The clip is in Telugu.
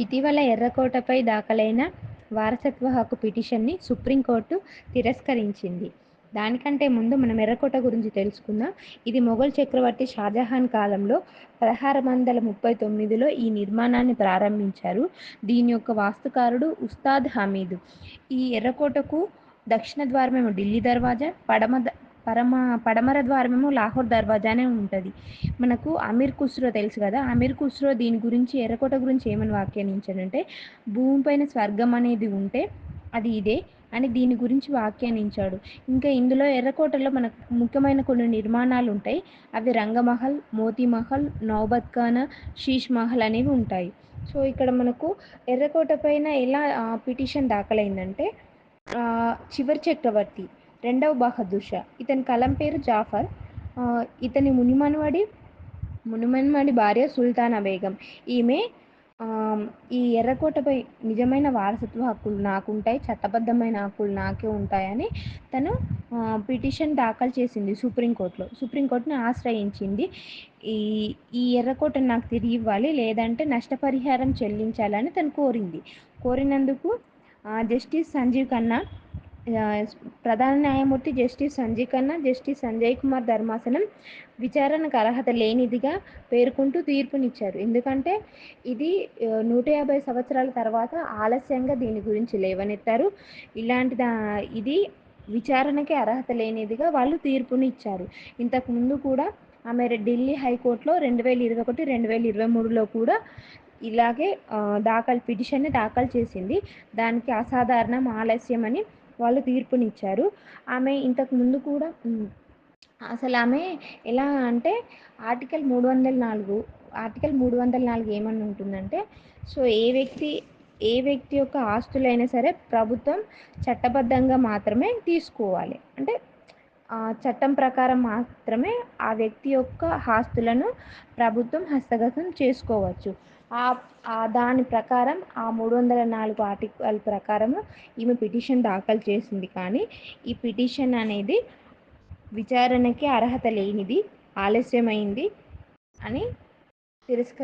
ఇటీవల ఎర్రకోటపై దాఖలైన వారసత్వ హక్కు పిటిషన్ని సుప్రీంకోర్టు తిరస్కరించింది. దానికంటే ముందు మనం ఎర్రకోట గురించి తెలుసుకుందాం. ఇది మొఘల్ చక్రవర్తి షాజహాన్ కాలంలో పదహారు వందల ముప్పై తొమ్మిదిలో ఈ నిర్మాణాన్ని ప్రారంభించారు. దీని యొక్క వాస్తుకారుడు ఉస్తాద్ హమీద్. ఈ ఎర్రకోటకు దక్షిణ ద్వారమేమో ఢిల్లీ దర్వాజా, పడమ పరమ పడమర ద్వారమేమో లాహోర్ దర్వాజానే ఉంటుంది మనకు అమీర్ ఖుస్రో తెలుసు కదా అమీర్ ఖుస్రో దీని గురించి ఎర్రకోట గురించి ఏమని వ్యాఖ్యానించాడంటే భూమిపైన స్వర్గం అనేది ఉంటే అది ఇదే అని దీని గురించి వ్యాఖ్యానించాడు. ఇంకా ఇందులో ఎర్రకోటలో మనకు ముఖ్యమైన కొన్ని నిర్మాణాలు ఉంటాయి. అవి రంగమహల్, మోతీ మహల్, నౌబత్ ఖానా, శీష్ మహల్ అనేవి ఉంటాయి. సో ఇక్కడ మనకు ఎర్రకోట పైన ఎలా పిటిషన్ దాఖలైందంటే చివరి చక్రవర్తి రెండవ బహదూర్ షా ఇతని కలం పేరు జాఫర్. ఇతని మునిమనుమడి మునిమనుమడి భార్య సుల్తానా బేగం. ఈమె ఈ ఎర్రకోటపై నిజమైన వారసత్వ హక్కులు నాకుంటాయి, చట్టబద్ధమైన హక్కులు నాకే ఉంటాయని తను పిటిషన్ దాఖలు చేసింది సుప్రీంకోర్టులో. సుప్రీంకోర్టుని ఆశ్రయించింది. ఈ ఈ ఎర్రకోటను నాకు తిరిగి ఇవ్వాలి లేదంటే నష్టపరిహారం చెల్లించాలని తను కోరింది. కోరినందుకు జస్టిస్ సంజీవ్ ఖన్నా ప్రధాన న్యాయమూర్తి జస్టిస్ సంజయ్ ఖన్నా, జస్టిస్ సంజయ్ కుమార్ ధర్మాసనం విచారణకు అర్హత లేనిదిగా పేర్కొంటూ తీర్పునిచ్చారు. ఎందుకంటే ఇది నూట యాభై సంవత్సరాల తర్వాత ఆలస్యంగా దీని గురించి లేవనెత్తారు. ఇలాంటి దా ఇది విచారణకి అర్హత లేనిదిగా వాళ్ళు తీర్పుని ఇచ్చారు ఇంతకుముందు కూడా ఆమె ఢిల్లీ హైకోర్టులో రెండు వేల ఇరవై ఒకటి, రెండు వేల ఇరవై మూడులో కూడా ఇలాగే దాఖలు పిటిషన్ని దాఖలు చేసింది. దానికి అసాధారణం, ఆలస్యం అని వాళ్ళు తీర్పునిచ్చారు. ఆమె ఇంతకు ముందు కూడా అసలు ఆమె ఎలా అంటే ఆర్టికల్ మూడు వందల నాలుగు ఆర్టికల్ మూడు వందల నాలుగు ఏమని ఉంటుందంటే సో ఏ వ్యక్తి ఏ వ్యక్తి యొక్క ఆస్తులైనా సరే ప్రభుత్వం చట్టబద్ధంగా మాత్రమే తీసుకోవాలి. అంటే చట్టం ప్రకారం మాత్రమే ఆ వ్యక్తి యొక్క ఆస్తులను ప్రభుత్వం హస్తగతం చేసుకోవచ్చు. ఆ దాని ప్రకారం ఆ మూడు వందల నాలుగు ఆర్టికల్ ప్రకారము ఈమె పిటిషన్ దాఖలు చేసింది. కానీ ఈ పిటిషన్ అనేది విచారణకి అర్హత లేనిది, ఆలస్యమైంది అని తిరస్కరి